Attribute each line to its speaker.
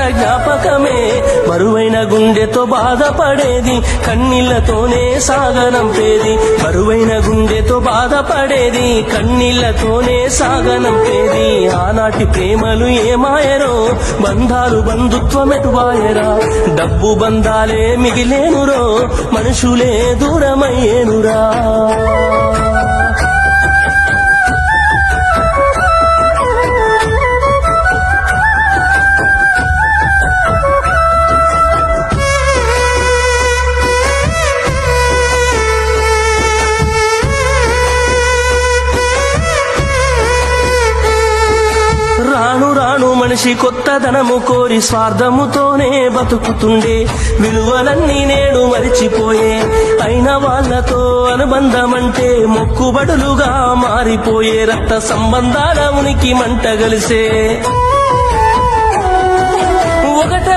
Speaker 1: దాచిన జ్ఞాపకమే. బరువైన గుండెతో బాధపడేది కన్నీళ్ళతోనే సాగనంపేది బరువైన గుండెతో బాధపడేది కన్నీళ్ళతోనే సాగనంపేది ఆనాటి ప్రేమలు ఏమాయరో బంధాలు బంధుత్వం ఎటువాయరా డబ్బు బంధాలే మిగిలేనురో మనుషులే దూరమయ్యేనురా. మనిషి కొత్తదనము కోరి స్వార్థముతోనే బతుకుతుండే. విలువలన్నీ నేడు మరిచిపోయే. అయిన వాళ్ళతో అనుబంధమంటే మొక్కుబడులుగా మారిపోయే. రక్త సంబంధాల ఉనికి మంట కలిసే ఒకటే